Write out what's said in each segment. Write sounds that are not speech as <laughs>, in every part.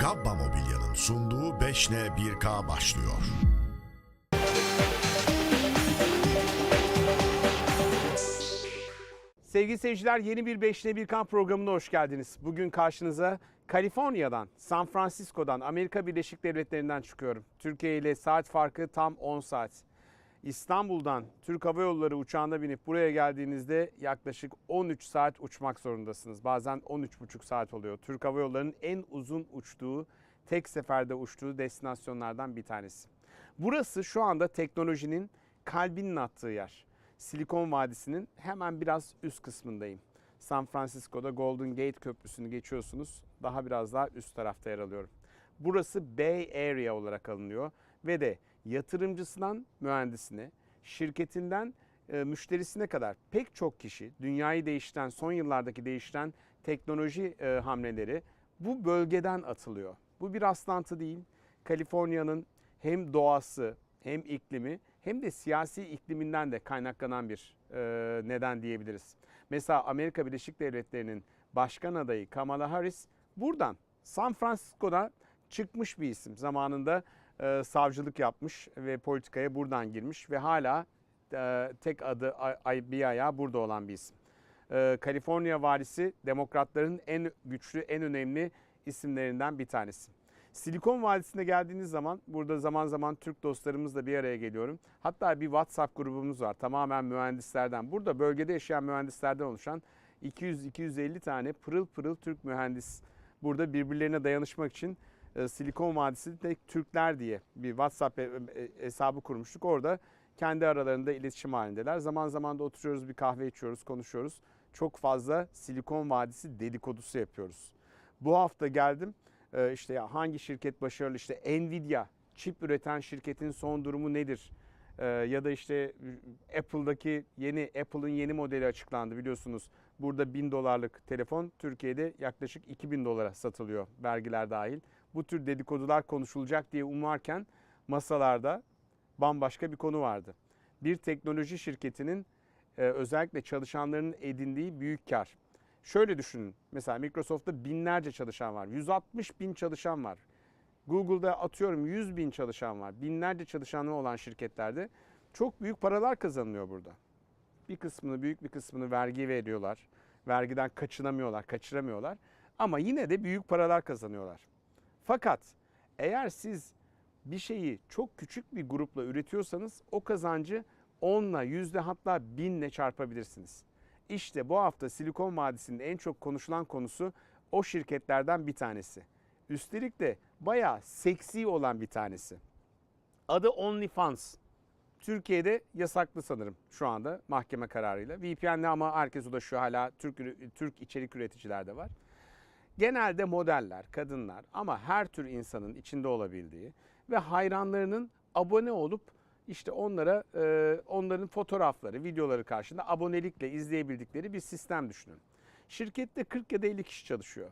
Gabba Mobilya'nın sunduğu 5N 1K başlıyor. Sevgili seyirciler yeni bir 5'te 1 kamp programına hoş geldiniz. Bugün karşınıza Kaliforniya'dan, San Francisco'dan, Amerika Birleşik Devletleri'nden çıkıyorum. Türkiye ile saat farkı tam 10 saat. İstanbul'dan Türk Hava Yolları uçağına binip buraya geldiğinizde yaklaşık 13 saat uçmak zorundasınız. Bazen 13,5 saat oluyor. Türk Hava Yolları'nın en uzun uçtuğu, tek seferde uçtuğu destinasyonlardan bir tanesi. Burası şu anda teknolojinin kalbinin attığı yer. Silikon Vadisi'nin hemen biraz üst kısmındayım. San Francisco'da Golden Gate Köprüsü'nü geçiyorsunuz. Daha biraz daha üst tarafta yer alıyorum. Burası Bay Area olarak alınıyor ve de yatırımcısından mühendisine, şirketinden e, müşterisine kadar pek çok kişi dünyayı değiştiren, son yıllardaki değiştiren teknoloji e, hamleleri bu bölgeden atılıyor. Bu bir rastlantı değil. Kaliforniya'nın hem doğası hem iklimi hem de siyasi ikliminden de kaynaklanan bir e, neden diyebiliriz. Mesela Amerika Birleşik Devletleri'nin başkan adayı Kamala Harris buradan San Francisco'da çıkmış bir isim. Zamanında e, savcılık yapmış ve politikaya buradan girmiş ve hala e, tek adı ay- bir ayağı burada olan bir isim. E, Kaliforniya valisi demokratların en güçlü, en önemli isimlerinden bir tanesi. Silikon Vadisi'ne geldiğiniz zaman burada zaman zaman Türk dostlarımızla bir araya geliyorum. Hatta bir WhatsApp grubumuz var tamamen mühendislerden. Burada bölgede yaşayan mühendislerden oluşan 200-250 tane pırıl pırıl Türk mühendis burada birbirlerine dayanışmak için e, Silikon Vadisi'nde Türkler diye bir WhatsApp e- e- hesabı kurmuştuk. Orada kendi aralarında iletişim halindeler. Zaman zaman da oturuyoruz bir kahve içiyoruz, konuşuyoruz. Çok fazla Silikon Vadisi dedikodusu yapıyoruz. Bu hafta geldim işte ya hangi şirket başarılı işte Nvidia çip üreten şirketin son durumu nedir? Ya da işte Apple'daki yeni Apple'ın yeni modeli açıklandı biliyorsunuz. Burada 1000 dolarlık telefon Türkiye'de yaklaşık 2000 dolara satılıyor vergiler dahil. Bu tür dedikodular konuşulacak diye umarken masalarda bambaşka bir konu vardı. Bir teknoloji şirketinin e, özellikle çalışanlarının edindiği büyük kar. Şöyle düşünün. Mesela Microsoft'ta binlerce çalışan var. 160 bin çalışan var. Google'da atıyorum 100 bin çalışan var. Binlerce çalışanı olan şirketlerde çok büyük paralar kazanılıyor burada. Bir kısmını, büyük bir kısmını vergi veriyorlar. Vergiden kaçınamıyorlar, kaçıramıyorlar. Ama yine de büyük paralar kazanıyorlar. Fakat eğer siz bir şeyi çok küçük bir grupla üretiyorsanız o kazancı 10'la, yüzde hatta 1000'le çarpabilirsiniz. İşte bu hafta Silikon Vadisi'nin en çok konuşulan konusu o şirketlerden bir tanesi. Üstelik de bayağı seksi olan bir tanesi. Adı OnlyFans. Türkiye'de yasaklı sanırım şu anda mahkeme kararıyla. VPN'le ama herkes ulaşıyor hala Türk, Türk içerik üreticiler de var. Genelde modeller, kadınlar ama her tür insanın içinde olabildiği ve hayranlarının abone olup işte onlara e, onların fotoğrafları, videoları karşında abonelikle izleyebildikleri bir sistem düşünün. Şirkette 40 ya da 50 kişi çalışıyor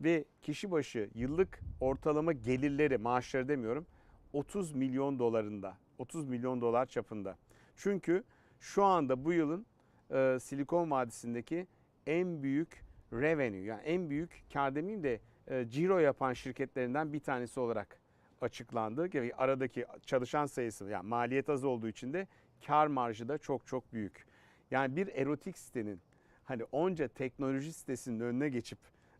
ve kişi başı yıllık ortalama gelirleri, maaşları demiyorum 30 milyon dolarında. 30 milyon dolar çapında. Çünkü şu anda bu yılın e, Silikon Vadisi'ndeki en büyük revenue yani en büyük kar demeyeyim de e, ciro yapan şirketlerinden bir tanesi olarak açıklandı. Yani aradaki çalışan sayısı yani maliyet az olduğu için de kar marjı da çok çok büyük. Yani bir erotik sitenin hani onca teknoloji sitesinin önüne geçip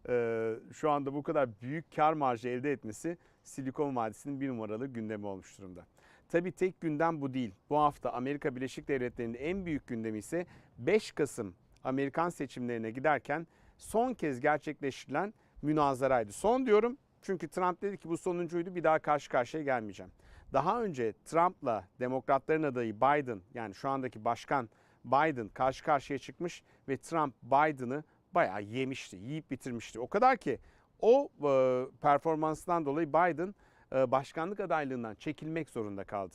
e, şu anda bu kadar büyük kar marjı elde etmesi Silikon Vadisi'nin bir numaralı gündemi olmuş durumda. Tabii tek gündem bu değil. Bu hafta Amerika Birleşik Devletleri'nin en büyük gündemi ise 5 Kasım Amerikan seçimlerine giderken son kez gerçekleştirilen münazaraydı. Son diyorum çünkü Trump dedi ki bu sonuncuydu bir daha karşı karşıya gelmeyeceğim. Daha önce Trump'la demokratların adayı Biden yani şu andaki başkan Biden karşı karşıya çıkmış ve Trump Biden'ı bayağı yemişti, yiyip bitirmişti. O kadar ki o e, performansından dolayı Biden e, başkanlık adaylığından çekilmek zorunda kaldı.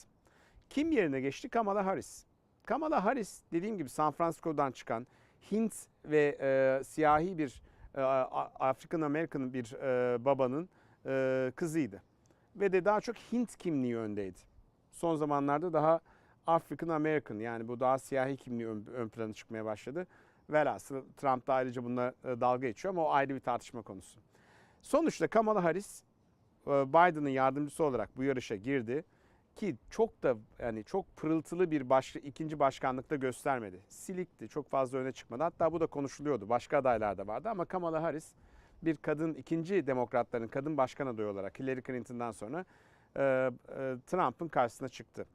Kim yerine geçti? Kamala Harris. Kamala Harris dediğim gibi San Francisco'dan çıkan Hint ve e, siyahi bir e, African American bir e, babanın e, kızıydı. Ve de daha çok Hint kimliği öndeydi. Son zamanlarda daha African American yani bu daha siyahi kimliği ön, ön plana çıkmaya başladı. Velhasıl Trump da ayrıca bununla e, dalga geçiyor ama o ayrı bir tartışma konusu. Sonuçta Kamala Harris e, Biden'ın yardımcısı olarak bu yarışa girdi ki çok da yani çok pırıltılı bir baş, ikinci başkanlıkta göstermedi. Silikti, çok fazla öne çıkmadı. Hatta bu da konuşuluyordu. Başka adaylar da vardı ama Kamala Harris bir kadın, ikinci demokratların kadın başkan adayı olarak Hillary Clinton'dan sonra e, e, Trump'ın karşısına çıktı.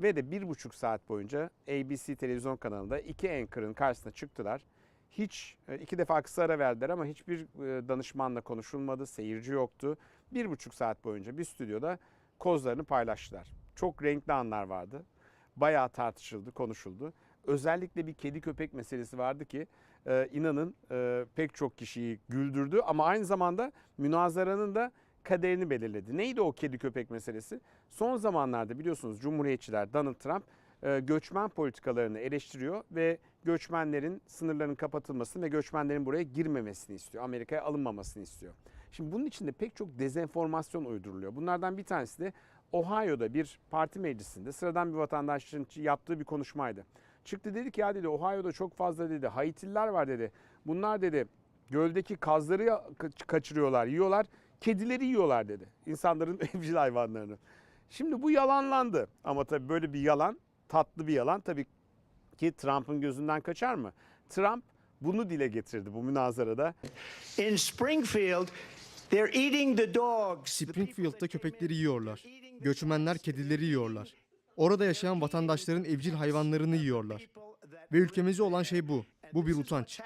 Ve de bir buçuk saat boyunca ABC televizyon kanalında iki anchor'ın karşısına çıktılar. Hiç e, iki defa kısa ara verdiler ama hiçbir e, danışmanla konuşulmadı, seyirci yoktu. Bir buçuk saat boyunca bir stüdyoda kozlarını paylaştılar. Çok renkli anlar vardı. Bayağı tartışıldı, konuşuldu. Özellikle bir kedi köpek meselesi vardı ki e, inanın e, pek çok kişiyi güldürdü ama aynı zamanda münazaranın da kaderini belirledi. Neydi o kedi köpek meselesi? Son zamanlarda biliyorsunuz Cumhuriyetçiler Donald Trump e, göçmen politikalarını eleştiriyor ve göçmenlerin sınırların kapatılmasını ve göçmenlerin buraya girmemesini istiyor. Amerika'ya alınmamasını istiyor. Şimdi bunun için de pek çok dezenformasyon uyduruluyor. Bunlardan bir tanesi de Ohio'da bir parti meclisinde sıradan bir vatandaşın yaptığı bir konuşmaydı. Çıktı dedi ki ya dedi Ohio'da çok fazla dedi Haitililer var dedi. Bunlar dedi göldeki kazları kaçırıyorlar, yiyorlar. Kedileri yiyorlar dedi. İnsanların <laughs> evcil hayvanlarını. Şimdi bu yalanlandı. Ama tabii böyle bir yalan, tatlı bir yalan tabii ki Trump'ın gözünden kaçar mı? Trump bunu dile getirdi bu münazarada. In Springfield, they're eating the dogs. Springfield'da köpekleri yiyorlar. Göçmenler kedileri yiyorlar. Orada yaşayan vatandaşların evcil hayvanlarını yiyorlar. Ve ülkemize olan şey bu. Bu bir utanç.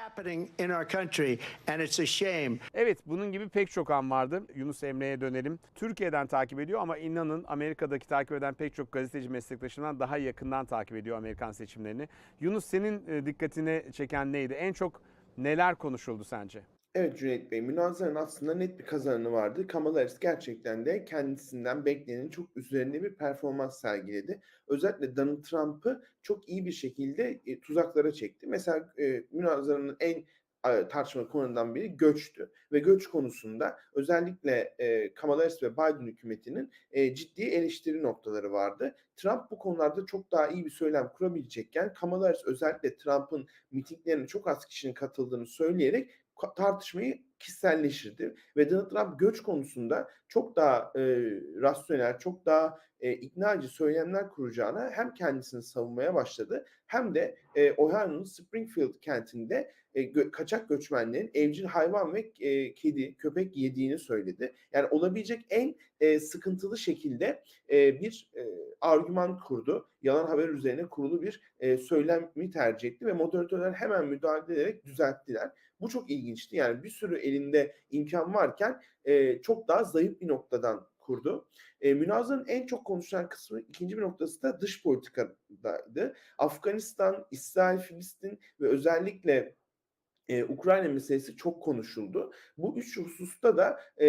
Evet bunun gibi pek çok an vardı. Yunus Emre'ye dönelim. Türkiye'den takip ediyor ama inanın Amerika'daki takip eden pek çok gazeteci meslektaşından daha yakından takip ediyor Amerikan seçimlerini. Yunus senin e, dikkatine çeken neydi? En çok neler konuşuldu sence? Evet Cüneyt Bey, münazaranın aslında net bir kazananı vardı. Kamala Harris gerçekten de kendisinden beklenenin çok üzerinde bir performans sergiledi. Özellikle Donald Trump'ı çok iyi bir şekilde e, tuzaklara çekti. Mesela e, münazaranın en tartışma konularından biri göçtü. Ve göç konusunda özellikle e, Kamala Harris ve Biden hükümetinin e, ciddi eleştiri noktaları vardı. Trump bu konularda çok daha iyi bir söylem kurabilecekken Kamala Harris özellikle Trump'ın mitinglerine çok az kişinin katıldığını söyleyerek tartışmayı kişiselleştirdi ve Donald Trump göç konusunda çok daha e, rasyonel, çok daha e, ikna edici söylemler kuracağına hem kendisini savunmaya başladı hem de e, Ohio'nun Springfield kentinde e, gö- kaçak göçmenlerin evcil hayvan ve e, kedi, köpek yediğini söyledi. Yani olabilecek en e, sıkıntılı şekilde e, bir e, argüman kurdu. Yalan haber üzerine kurulu bir e, söylemi tercih etti ve moderatörler hemen müdahale ederek düzelttiler. Bu çok ilginçti. Yani bir sürü elinde imkan varken e, çok daha zayıf bir noktadan kurdu. E, münazanın en çok konuşulan kısmı ikinci bir noktası da dış politikadaydı. Afganistan, İsrail, Filistin ve özellikle e, Ukrayna meselesi çok konuşuldu. Bu üç hususta da e,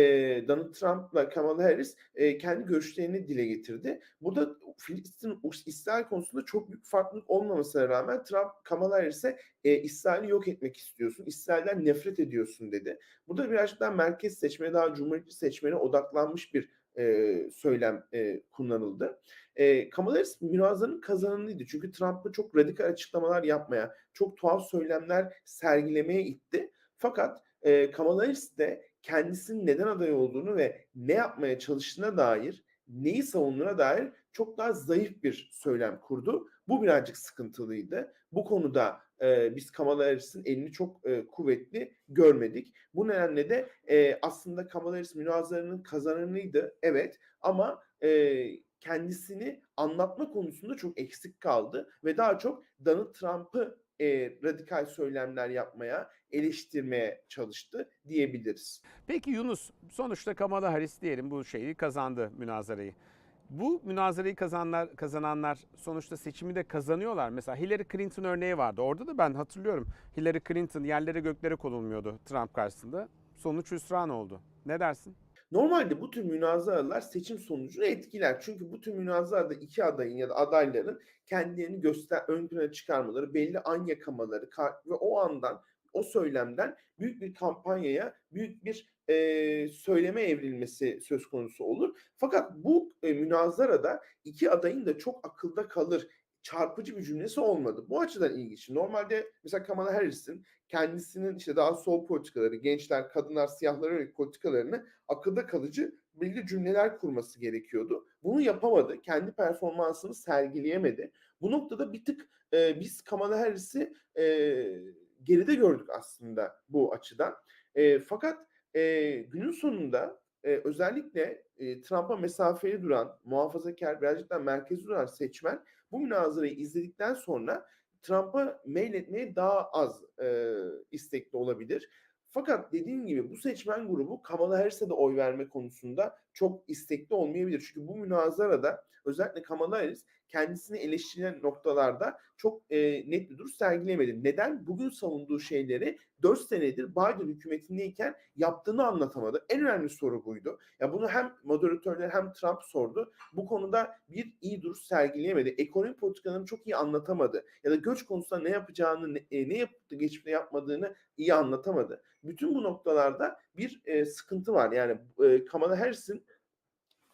Donald Trump'la Kamala Harris e, kendi görüşlerini dile getirdi. Burada Filistin, İsrail konusunda çok büyük farklılık olmamasına rağmen Trump Kamala Harris'e e, İsrail'i yok etmek istiyorsun, İsrail'den nefret ediyorsun dedi. Burada birazcık daha merkez seçmene, daha cumhuriyetçi seçmene odaklanmış bir e, söylem e, kullanıldı. E, Kamala Harris münazanın kazananıydı. Çünkü Trump'ı çok radikal açıklamalar yapmaya, çok tuhaf söylemler sergilemeye itti. Fakat e, Kamala Harris de kendisinin neden aday olduğunu ve ne yapmaya çalıştığına dair, neyi savunduğuna dair çok daha zayıf bir söylem kurdu. Bu birazcık sıkıntılıydı. Bu konuda e, biz Kamala Harris'in elini çok e, kuvvetli görmedik. Bu nedenle de e, aslında Kamala Harris münazaranın kazananıydı. Evet ama e, kendisini anlatma konusunda çok eksik kaldı ve daha çok Donald Trump'ı e, radikal söylemler yapmaya, eleştirmeye çalıştı diyebiliriz. Peki Yunus sonuçta Kamala Harris diyelim bu şeyi kazandı münazarayı. Bu münazarayı kazananlar, kazananlar sonuçta seçimi de kazanıyorlar. Mesela Hillary Clinton örneği vardı. Orada da ben hatırlıyorum. Hillary Clinton yerlere göklere konulmuyordu Trump karşısında. Sonuç hüsran oldu. Ne dersin? Normalde bu tür münazaralar seçim sonucunu etkiler. Çünkü bu tür münazarada iki adayın ya da adayların kendilerini göster ön plana çıkarmaları, belli an yakamaları ka- ve o andan o söylemden büyük bir kampanyaya, büyük bir e, söyleme evrilmesi söz konusu olur. Fakat bu e, münazarada iki adayın da çok akılda kalır çarpıcı bir cümlesi olmadı. Bu açıdan ilginç. Normalde mesela Kamala Harris'in kendisinin işte daha sol politikaları, gençler, kadınlar, siyahlara yönelik politikalarını akılda kalıcı belli cümleler kurması gerekiyordu. Bunu yapamadı. Kendi performansını sergileyemedi. Bu noktada bir tık e, biz Kamala Harris'i e, geride gördük aslında bu açıdan. E, fakat e, günün sonunda e, özellikle e, Trump'a mesafeli duran, muhafazakar, birazcık daha merkezi duran seçmen bu münazarayı izledikten sonra Trump'a mail etmeye daha az e, istekli olabilir. Fakat dediğim gibi bu seçmen grubu Kamala Harris'e de oy verme konusunda çok istekli olmayabilir. Çünkü bu münazarada özellikle Kamala Harris kendisini eleştirilen noktalarda çok e, net bir duruş sergileyemedi. Neden? Bugün savunduğu şeyleri 4 senedir Biden hükümetindeyken yaptığını anlatamadı. En önemli soru buydu. Ya bunu hem moderatörler hem Trump sordu. Bu konuda bir iyi duruş sergileyemedi. Ekonomi politikalarını çok iyi anlatamadı. Ya da göç konusunda ne yapacağını, ne, e, ne yaptı, geçmişte yapmadığını iyi anlatamadı. Bütün bu noktalarda bir e, sıkıntı var. Yani e, Kamala Harris'in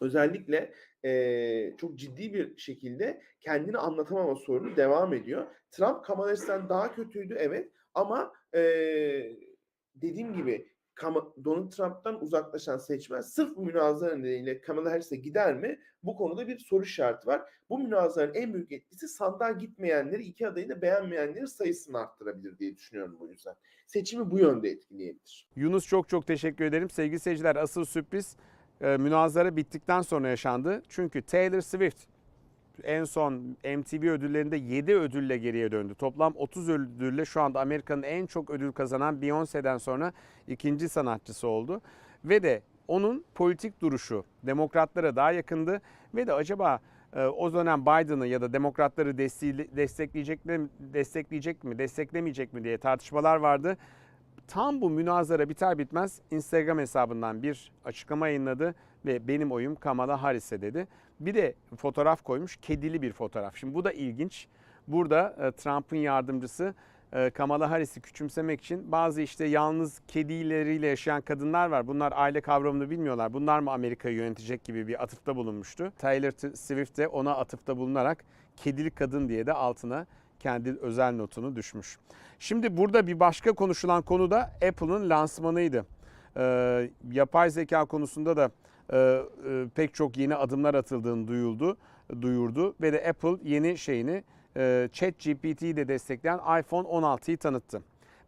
özellikle e, çok ciddi bir şekilde kendini anlatamama sorunu devam ediyor. Trump Kamala Harris'ten daha kötüydü evet ama e, dediğim gibi Donald Trump'tan uzaklaşan seçmen sırf bu münazara nedeniyle Kamala Harris'e gider mi? Bu konuda bir soru işareti var. Bu münazaranın en büyük etkisi sandığa gitmeyenleri, iki adayı da beğenmeyenleri sayısını arttırabilir diye düşünüyorum bu yüzden. Seçimi bu yönde etkileyebilir. Yunus çok çok teşekkür ederim. Sevgili seyirciler asıl sürpriz e, münazara bittikten sonra yaşandı. Çünkü Taylor Swift en son MTV ödüllerinde 7 ödülle geriye döndü. Toplam 30 ödülle şu anda Amerika'nın en çok ödül kazanan Beyoncé'den sonra ikinci sanatçısı oldu. Ve de onun politik duruşu demokratlara daha yakındı ve de acaba e, o dönem Biden'ı ya da demokratları destekleyecek mi, destekleyecek mi, desteklemeyecek mi diye tartışmalar vardı. Tam bu münazara biter bitmez Instagram hesabından bir açıklama yayınladı ve benim oyum Kamala Harris'e dedi. Bir de fotoğraf koymuş, kedili bir fotoğraf. Şimdi bu da ilginç. Burada e, Trump'ın yardımcısı e, Kamala Harris'i küçümsemek için bazı işte yalnız kedileriyle yaşayan kadınlar var. Bunlar aile kavramını bilmiyorlar. Bunlar mı Amerika'yı yönetecek gibi bir atıfta bulunmuştu. Taylor Swift de ona atıfta bulunarak kedili kadın diye de altına kendi özel notunu düşmüş. Şimdi burada bir başka konuşulan konu da Apple'ın lansmanıydı. Ee, yapay zeka konusunda da e, e, pek çok yeni adımlar atıldığını duyuldu, duyurdu ve de Apple yeni şeyini e, ChatGPT'yi de destekleyen iPhone 16'yı tanıttı.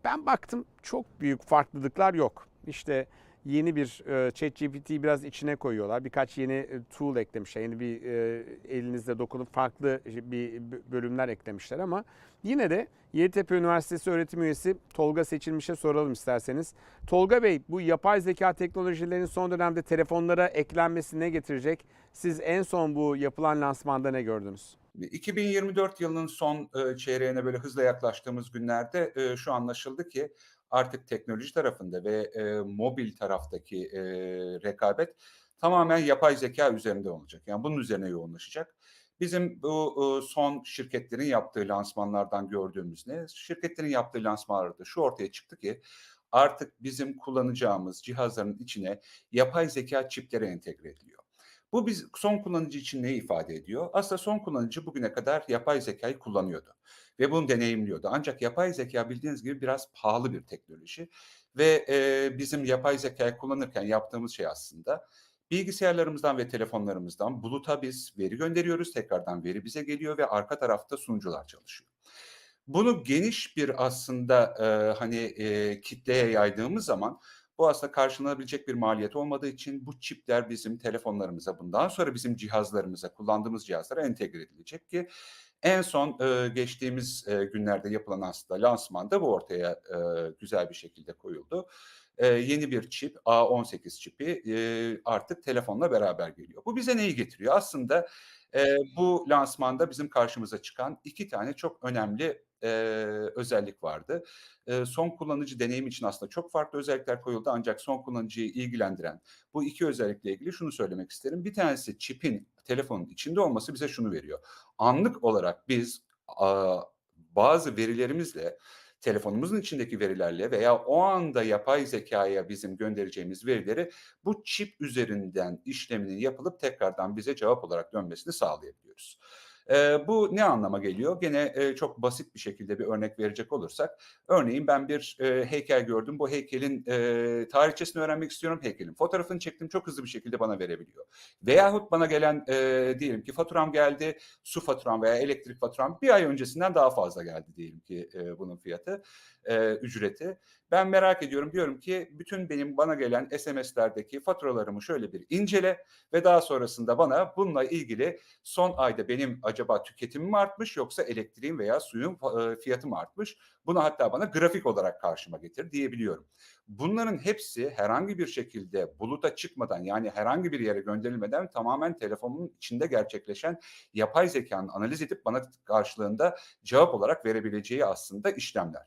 Ben baktım çok büyük farklılıklar yok. İşte yeni bir e, ChatGPT'yi biraz içine koyuyorlar. Birkaç yeni e, tool eklemişler. Yeni bir e, elinizde dokunup farklı bir bölümler eklemişler ama yine de Yeditepe Üniversitesi öğretim üyesi Tolga Seçilmiş'e soralım isterseniz. Tolga Bey bu yapay zeka teknolojilerinin son dönemde telefonlara eklenmesi ne getirecek? Siz en son bu yapılan lansmanda ne gördünüz? 2024 yılının son e, çeyreğine böyle hızla yaklaştığımız günlerde e, şu anlaşıldı ki artık teknoloji tarafında ve e, mobil taraftaki e, rekabet tamamen yapay zeka üzerinde olacak. Yani bunun üzerine yoğunlaşacak. Bizim bu e, son şirketlerin yaptığı lansmanlardan gördüğümüz ne? Şirketlerin yaptığı lansmanlarda şu ortaya çıktı ki artık bizim kullanacağımız cihazların içine yapay zeka çipleri entegre ediliyor. Bu biz son kullanıcı için ne ifade ediyor? Aslında son kullanıcı bugüne kadar yapay zekayı kullanıyordu ve bunu deneyimliyordu. Ancak yapay zeka bildiğiniz gibi biraz pahalı bir teknoloji ve e, bizim yapay zekayı kullanırken yaptığımız şey aslında bilgisayarlarımızdan ve telefonlarımızdan buluta biz veri gönderiyoruz. Tekrardan veri bize geliyor ve arka tarafta sunucular çalışıyor. Bunu geniş bir aslında e, hani e, kitleye yaydığımız zaman bu aslında karşılanabilecek bir maliyet olmadığı için bu çipler bizim telefonlarımıza, bundan sonra bizim cihazlarımıza, kullandığımız cihazlara entegre edilecek ki en son e, geçtiğimiz e, günlerde yapılan aslında lansmanda bu ortaya e, güzel bir şekilde koyuldu. E, yeni bir çip, A18 çipi e, artık telefonla beraber geliyor. Bu bize neyi getiriyor? Aslında e, bu lansmanda bizim karşımıza çıkan iki tane çok önemli e, özellik vardı. E, son kullanıcı deneyim için aslında çok farklı özellikler koyuldu ancak son kullanıcıyı ilgilendiren bu iki özellikle ilgili şunu söylemek isterim. Bir tanesi çipin telefonun içinde olması bize şunu veriyor. Anlık olarak biz a, bazı verilerimizle telefonumuzun içindeki verilerle veya o anda yapay zekaya bizim göndereceğimiz verileri bu çip üzerinden işleminin yapılıp tekrardan bize cevap olarak dönmesini sağlayabiliyoruz. Eee, bu ne anlama geliyor? Gene eee, çok basit bir şekilde bir örnek verecek olursak, örneğin ben bir eee, heykel gördüm. Bu heykelin eee, tarihçesini öğrenmek istiyorum. Heykelin fotoğrafını çektim. Çok hızlı bir şekilde bana verebiliyor. Veyahut bana gelen eee, diyelim ki faturam geldi. Su faturam veya elektrik faturam bir ay öncesinden daha fazla geldi diyelim ki eee, bunun fiyatı, eee, ücreti. Ben merak ediyorum. Diyorum ki bütün benim bana gelen SMS'lerdeki faturalarımı şöyle bir incele ve daha sonrasında bana bununla ilgili son ayda benim acaba tüketimim mi artmış yoksa elektriğin veya suyun e, fiyatı mı artmış? Bunu hatta bana grafik olarak karşıma getir diyebiliyorum. Bunların hepsi herhangi bir şekilde buluta çıkmadan yani herhangi bir yere gönderilmeden tamamen telefonun içinde gerçekleşen yapay zekanın analiz edip bana karşılığında cevap olarak verebileceği aslında işlemler.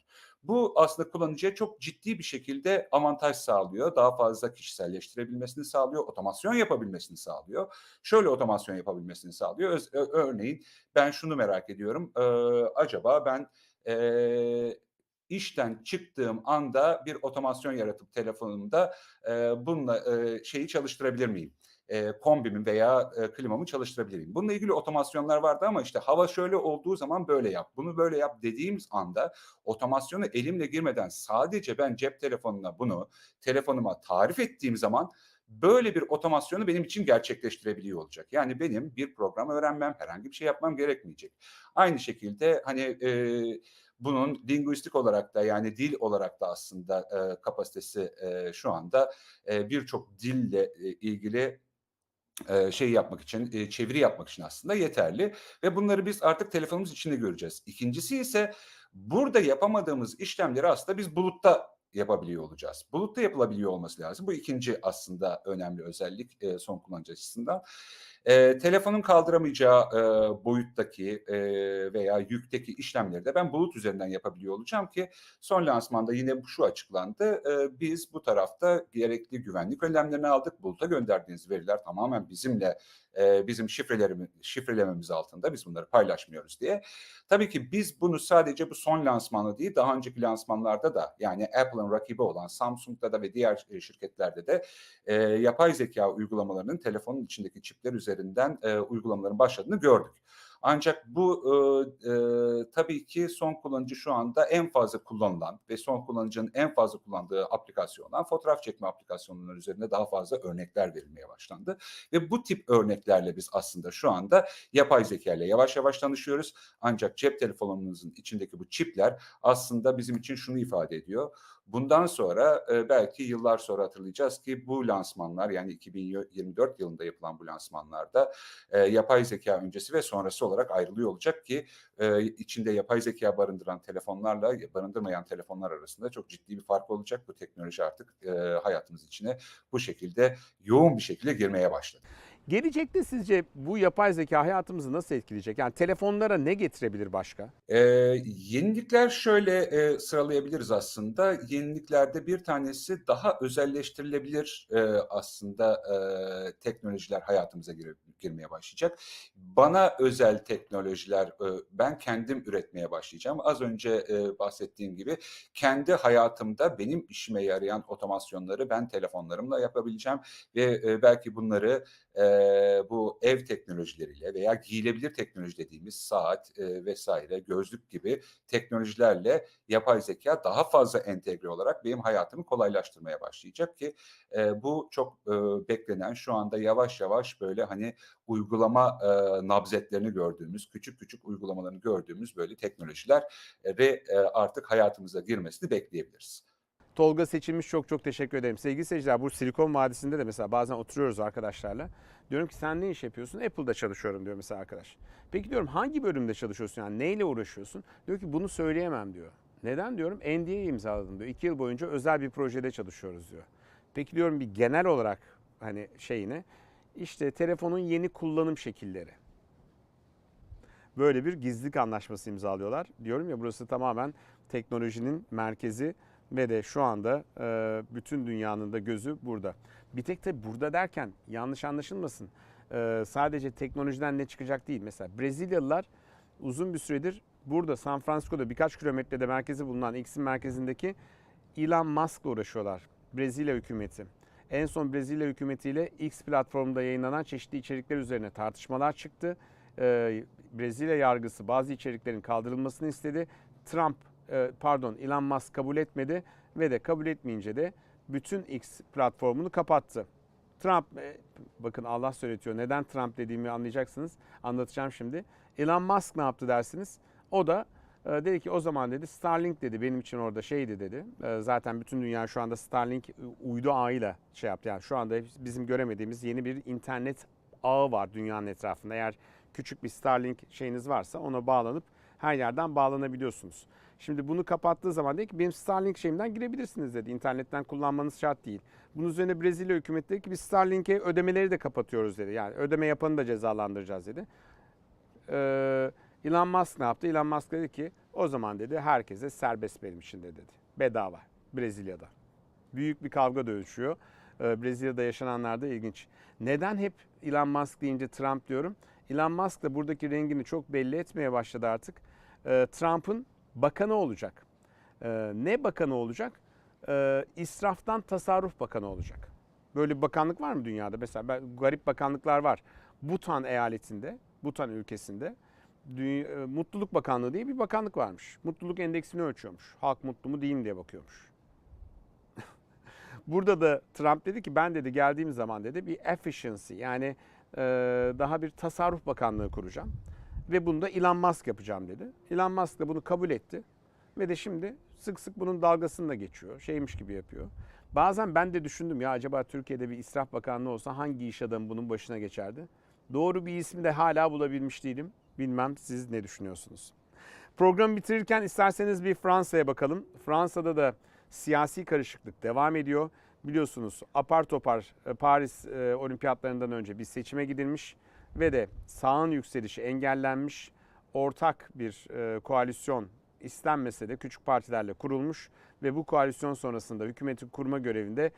Bu aslında kullanıcıya çok ciddi bir şekilde avantaj sağlıyor. Daha fazla kişiselleştirebilmesini sağlıyor, otomasyon yapabilmesini sağlıyor. Şöyle otomasyon yapabilmesini sağlıyor. Öz- ö- örneğin ben şunu merak ediyorum. Ee, acaba ben ee, işten çıktığım anda bir otomasyon yaratıp telefonumda e, bununla e, şeyi çalıştırabilir miyim? E, kombimi veya e, klimamı çalıştırabilir miyim? Bununla ilgili otomasyonlar vardı ama işte hava şöyle olduğu zaman böyle yap, bunu böyle yap dediğimiz anda otomasyonu elimle girmeden sadece ben cep telefonuna bunu telefonuma tarif ettiğim zaman böyle bir otomasyonu benim için gerçekleştirebiliyor olacak. Yani benim bir program öğrenmem, herhangi bir şey yapmam gerekmeyecek. Aynı şekilde hani e, bunun linguistik olarak da yani dil olarak da aslında e, kapasitesi e, şu anda e, birçok dille e, ilgili şey yapmak için, e, çeviri yapmak için aslında yeterli ve bunları biz artık telefonumuz içinde göreceğiz. İkincisi ise burada yapamadığımız işlemleri aslında biz bulutta yapabiliyor olacağız. Bulutta yapılabiliyor olması lazım. Bu ikinci aslında önemli özellik son kullanıcı açısından. E, telefonun kaldıramayacağı e, boyuttaki e, veya yükteki işlemleri de ben bulut üzerinden yapabiliyor olacağım ki son lansmanda yine şu açıklandı. E, biz bu tarafta gerekli güvenlik önlemlerini aldık. Buluta gönderdiğiniz veriler tamamen bizimle e, bizim şifrelerimiz şifrelememiz altında biz bunları paylaşmıyoruz diye. Tabii ki biz bunu sadece bu son lansmanı değil daha önceki lansmanlarda da yani Apple'ın rakibi olan Samsung'da da ve diğer şirketlerde de e, yapay zeka uygulamalarının telefonun içindeki çipler üzerinden e, uygulamaların başladığını gördük. Ancak bu e, e, tabii ki son kullanıcı şu anda en fazla kullanılan ve son kullanıcının en fazla kullandığı aplikasyon olan fotoğraf çekme aplikasyonları üzerinde daha fazla örnekler verilmeye başlandı. Ve bu tip örneklerle biz aslında şu anda yapay zeka ile yavaş yavaş tanışıyoruz. Ancak cep telefonumuzun içindeki bu çipler aslında bizim için şunu ifade ediyor. Bundan sonra e, belki yıllar sonra hatırlayacağız ki bu lansmanlar yani 2024 yılında yapılan bu lansmanlarda e, yapay zeka öncesi ve sonrası olarak ayrılıyor olacak ki e, içinde yapay zeka barındıran telefonlarla barındırmayan telefonlar arasında çok ciddi bir fark olacak. Bu teknoloji artık e, hayatımız içine bu şekilde yoğun bir şekilde girmeye başladı. Gelecekte sizce bu yapay zeka hayatımızı nasıl etkileyecek? Yani telefonlara ne getirebilir başka? Ee, yenilikler şöyle e, sıralayabiliriz aslında. Yeniliklerde bir tanesi daha özelleştirilebilir e, aslında e, teknolojiler hayatımıza gir- girmeye başlayacak. Bana özel teknolojiler e, ben kendim üretmeye başlayacağım. Az önce e, bahsettiğim gibi kendi hayatımda benim işime yarayan otomasyonları ben telefonlarımla yapabileceğim ve e, belki bunları bu ev teknolojileriyle veya giyilebilir teknoloji dediğimiz saat vesaire gözlük gibi teknolojilerle yapay zeka daha fazla entegre olarak benim hayatımı kolaylaştırmaya başlayacak ki bu çok beklenen şu anda yavaş yavaş böyle hani uygulama e, nabzetlerini gördüğümüz küçük küçük uygulamalarını gördüğümüz böyle teknolojiler e, ve e, artık hayatımıza girmesini bekleyebiliriz. Tolga seçilmiş çok çok teşekkür ederim. Sevgili seyirciler bu Silikon Vadisi'nde de mesela bazen oturuyoruz arkadaşlarla. Diyorum ki sen ne iş yapıyorsun? Apple'da çalışıyorum diyor mesela arkadaş. Peki diyorum hangi bölümde çalışıyorsun yani neyle uğraşıyorsun? Diyor ki bunu söyleyemem diyor. Neden diyorum? NDA imzaladım diyor. İki yıl boyunca özel bir projede çalışıyoruz diyor. Peki diyorum bir genel olarak hani şeyine işte telefonun yeni kullanım şekilleri. Böyle bir gizlilik anlaşması imzalıyorlar. Diyorum ya burası tamamen teknolojinin merkezi ve de şu anda e, bütün dünyanın da gözü burada. Bir tek de burada derken yanlış anlaşılmasın. E, sadece teknolojiden ne çıkacak değil. Mesela Brezilyalılar uzun bir süredir burada San Francisco'da birkaç kilometrede merkezi bulunan X'in merkezindeki Elon Musk'la uğraşıyorlar. Brezilya hükümeti. En son Brezilya hükümetiyle X platformunda yayınlanan çeşitli içerikler üzerine tartışmalar çıktı. Ee, Brezilya yargısı bazı içeriklerin kaldırılmasını istedi. Trump e, pardon Elon Musk kabul etmedi ve de kabul etmeyince de bütün X platformunu kapattı. Trump e, bakın Allah söyletiyor. Neden Trump dediğimi anlayacaksınız. Anlatacağım şimdi. Elon Musk ne yaptı dersiniz? O da dedi ki o zaman dedi Starlink dedi benim için orada şeydi dedi. E, zaten bütün dünya şu anda Starlink e, uydu ağıyla şey yaptı. Yani şu anda bizim göremediğimiz yeni bir internet ağı var dünyanın etrafında. Eğer küçük bir Starlink şeyiniz varsa ona bağlanıp her yerden bağlanabiliyorsunuz. Şimdi bunu kapattığı zaman dedi ki benim Starlink şeyimden girebilirsiniz dedi. İnternetten kullanmanız şart değil. Bunun üzerine Brezilya hükümeti dedi ki biz Starlink'e ödemeleri de kapatıyoruz dedi. Yani ödeme yapanı da cezalandıracağız dedi. Ee, Elon Musk ne yaptı? Elon Musk dedi ki o zaman dedi herkese serbest benim için de dedi. Bedava Brezilya'da. Büyük bir kavga dövüşüyor. Ee, Brezilya'da yaşananlar da ilginç. Neden hep Elon Musk deyince Trump diyorum? Elon Musk da buradaki rengini çok belli etmeye başladı artık. Ee, Trump'ın bakanı olacak. Ee, ne bakanı olacak? İsraftan tasarruf bakanı olacak. Böyle bir bakanlık var mı dünyada? Mesela garip bakanlıklar var. Butan eyaletinde, Butan ülkesinde Dü- e, Mutluluk Bakanlığı diye bir bakanlık varmış. Mutluluk endeksini ölçüyormuş. Halk mutlu mu değil mi diye bakıyormuş. <laughs> Burada da Trump dedi ki ben dedi geldiğim zaman dedi bir efficiency yani e, daha bir tasarruf bakanlığı kuracağım. Ve bunu da Elon Musk yapacağım dedi. Elon Musk da bunu kabul etti. Ve de şimdi sık sık bunun dalgasını da geçiyor. Şeymiş gibi yapıyor. Bazen ben de düşündüm ya acaba Türkiye'de bir israf bakanlığı olsa hangi iş adamı bunun başına geçerdi? Doğru bir isim de hala bulabilmiş değilim. Bilmem siz ne düşünüyorsunuz? Programı bitirirken isterseniz bir Fransa'ya bakalım. Fransa'da da siyasi karışıklık devam ediyor. Biliyorsunuz apar topar e, Paris e, olimpiyatlarından önce bir seçime gidilmiş ve de sağın yükselişi engellenmiş. Ortak bir e, koalisyon istenmese de küçük partilerle kurulmuş ve bu koalisyon sonrasında hükümeti kurma görevinde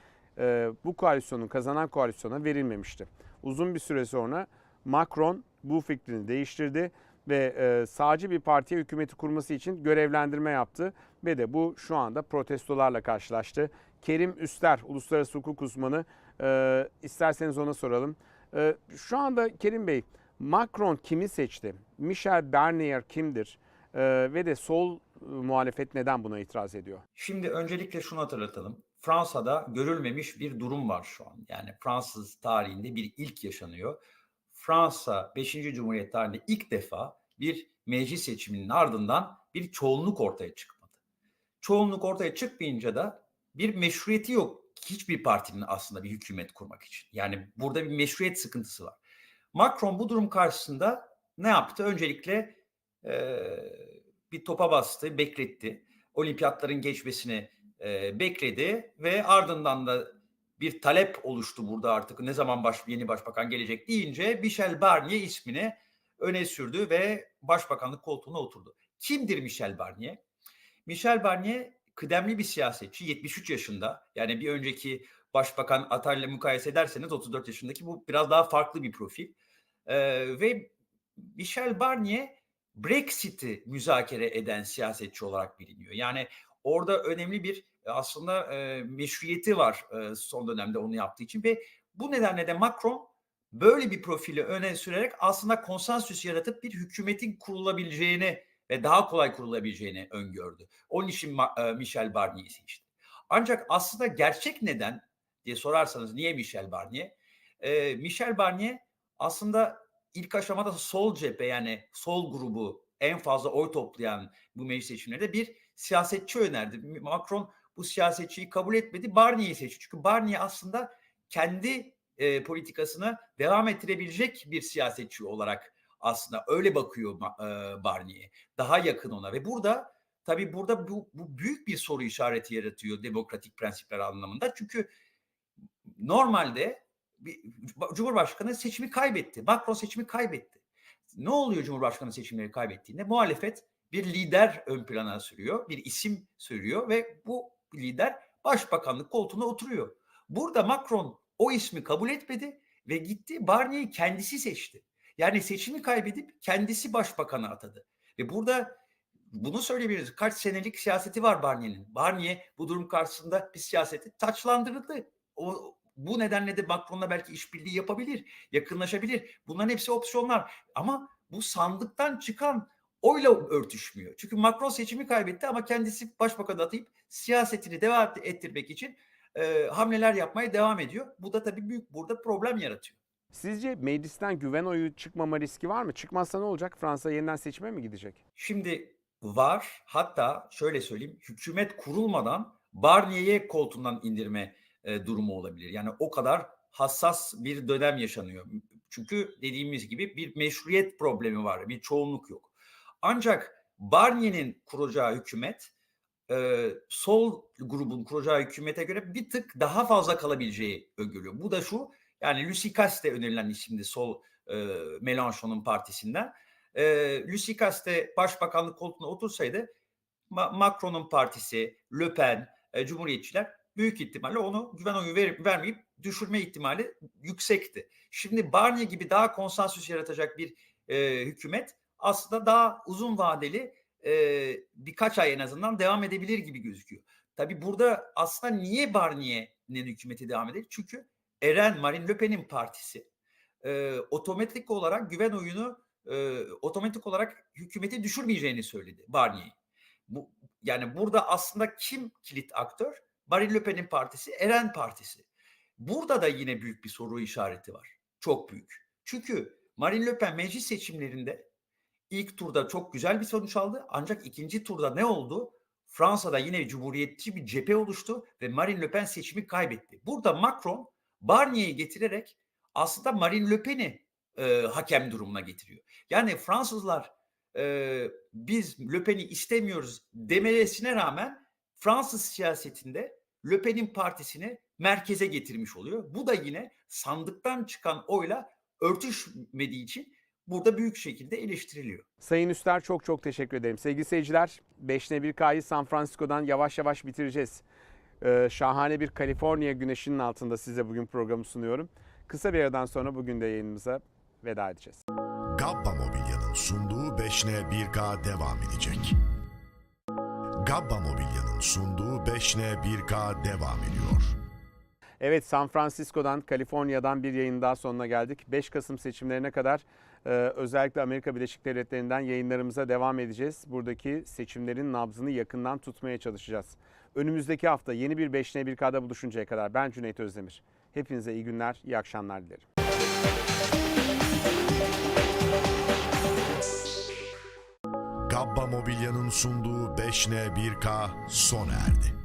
bu koalisyonun kazanan koalisyona verilmemişti. Uzun bir süre sonra Macron bu fikrini değiştirdi ve e, sağcı bir partiye hükümeti kurması için görevlendirme yaptı ve de bu şu anda protestolarla karşılaştı. Kerim Üster, uluslararası hukuk uzmanı, e, isterseniz ona soralım. E, şu anda Kerim Bey, Macron kimi seçti? Michel Barnier kimdir? E, ve de sol e, muhalefet neden buna itiraz ediyor? Şimdi öncelikle şunu hatırlatalım. Fransa'da görülmemiş bir durum var şu an. Yani Fransız tarihinde bir ilk yaşanıyor. Fransa 5. Cumhuriyet tarihinde ilk defa bir meclis seçiminin ardından bir çoğunluk ortaya çıkmadı. Çoğunluk ortaya çıkmayınca da bir meşruiyeti yok hiçbir partinin aslında bir hükümet kurmak için. Yani burada bir meşruiyet sıkıntısı var. Macron bu durum karşısında ne yaptı? Öncelikle eee, bir topa bastı, bekletti. Olimpiyatların geçmesini eee, bekledi ve ardından da bir talep oluştu burada artık ne zaman baş, yeni başbakan gelecek deyince Michel Barnier ismini öne sürdü ve başbakanlık koltuğuna oturdu. Kimdir Michel Barnier? Michel Barnier kıdemli bir siyasetçi 73 yaşında yani bir önceki başbakan Attal'le mukayese ederseniz 34 yaşındaki bu biraz daha farklı bir profil. Ee, ve Michel Barnier Brexit'i müzakere eden siyasetçi olarak biliniyor. Yani orada önemli bir aslında e, meşruiyeti var e, son dönemde onu yaptığı için ve bu nedenle de Macron böyle bir profili öne sürerek aslında konsensüs yaratıp bir hükümetin kurulabileceğini ve daha kolay kurulabileceğini öngördü. Onun için e, Michel Barnier'i seçti. Ancak aslında gerçek neden diye sorarsanız niye Michel Barnier? E, Michel Barnier aslında ilk aşamada sol cephe yani sol grubu en fazla oy toplayan bu meclis seçimlerinde bir siyasetçi önerdi. Macron bu siyasetçiyi kabul etmedi. Barnier'i seçti. Çünkü Barnier aslında kendi e, politikasını devam ettirebilecek bir siyasetçi olarak aslında öyle bakıyor e, Barnier. Daha yakın ona ve burada tabii burada bu, bu büyük bir soru işareti yaratıyor demokratik prensipler anlamında. Çünkü normalde bir, Cumhurbaşkanı seçimi kaybetti. Macron seçimi kaybetti. Ne oluyor Cumhurbaşkanı seçimleri kaybettiğinde? Muhalefet bir lider ön plana sürüyor, bir isim sürüyor ve bu lider başbakanlık koltuğuna oturuyor. Burada Macron o ismi kabul etmedi ve gitti Barnier'i kendisi seçti. Yani seçimi kaybedip kendisi başbakanı atadı. Ve burada bunu söyleyebiliriz. Kaç senelik siyaseti var Barnier'in. Barnier bu durum karşısında bir siyaseti taçlandırıldı. O, bu nedenle de Macron'la belki işbirliği yapabilir, yakınlaşabilir. Bunların hepsi opsiyonlar. Ama bu sandıktan çıkan oyla örtüşmüyor. Çünkü Macron seçimi kaybetti ama kendisi başbakan atayıp siyasetini devam ettirmek için e, hamleler yapmaya devam ediyor. Bu da tabii büyük burada problem yaratıyor. Sizce meclisten güven oyu çıkmama riski var mı? Çıkmazsa ne olacak? Fransa yeniden seçime mi gidecek? Şimdi var hatta şöyle söyleyeyim hükümet kurulmadan Barnier'e koltuğundan indirme e, durumu olabilir. Yani o kadar hassas bir dönem yaşanıyor. Çünkü dediğimiz gibi bir meşruiyet problemi var, bir çoğunluk yok. Ancak Barnier'in kuracağı hükümet e, sol grubun kuracağı hükümete göre bir tık daha fazla kalabileceği öngörüyor. Bu da şu yani Lucie Caste önerilen isimdi sol e, Mélenchon'un partisinden. E, Lucie Caste başbakanlık koltuğuna otursaydı Ma- Macron'un partisi, Le Pen, e, Cumhuriyetçiler büyük ihtimalle onu güven oyu ver, vermeyip düşürme ihtimali yüksekti. Şimdi Barnier gibi daha konsensüs yaratacak bir e, hükümet aslında daha uzun vadeli e, birkaç ay en azından devam edebilir gibi gözüküyor. Tabii burada aslında niye Barnier'in hükümeti devam eder? Çünkü Eren, Marine Le Pen'in partisi e, otomatik olarak güven oyunu e, otomatik olarak hükümeti düşürmeyeceğini söyledi Barnier. Bu, yani burada aslında kim kilit aktör? Marine Le Pen'in partisi, Eren partisi. Burada da yine büyük bir soru işareti var. Çok büyük. Çünkü Marine Le Pen meclis seçimlerinde ilk turda çok güzel bir sonuç aldı. Ancak ikinci turda ne oldu? Fransa'da yine cumhuriyetçi bir cephe oluştu ve Marine Le Pen seçimi kaybetti. Burada Macron Barnier'i getirerek aslında Marine Le Pen'i e, hakem durumuna getiriyor. Yani Fransızlar e, biz Le Pen'i istemiyoruz demesine rağmen Fransız siyasetinde Le Pen'in partisini merkeze getirmiş oluyor. Bu da yine sandıktan çıkan oyla örtüşmediği için burada büyük şekilde eleştiriliyor. Sayın Üster çok çok teşekkür ederim. Sevgili seyirciler 5'ne 1K'yı San Francisco'dan yavaş yavaş bitireceğiz. Ee, şahane bir Kaliforniya güneşinin altında size bugün programı sunuyorum. Kısa bir aradan sonra bugün de yayınımıza veda edeceğiz. Gabba Mobilya'nın sunduğu 5N 1K devam edecek. Gabba Mobilya'nın sunduğu 5N 1K devam ediyor. Evet San Francisco'dan, Kaliforniya'dan bir yayın daha sonuna geldik. 5 Kasım seçimlerine kadar özellikle Amerika Birleşik Devletleri'nden yayınlarımıza devam edeceğiz. Buradaki seçimlerin nabzını yakından tutmaya çalışacağız. Önümüzdeki hafta yeni bir 5N 1K'da buluşuncaya kadar ben Cüneyt Özdemir. Hepinize iyi günler, iyi akşamlar dilerim. Gabba Mobilya'nın sunduğu 5N 1K sona erdi.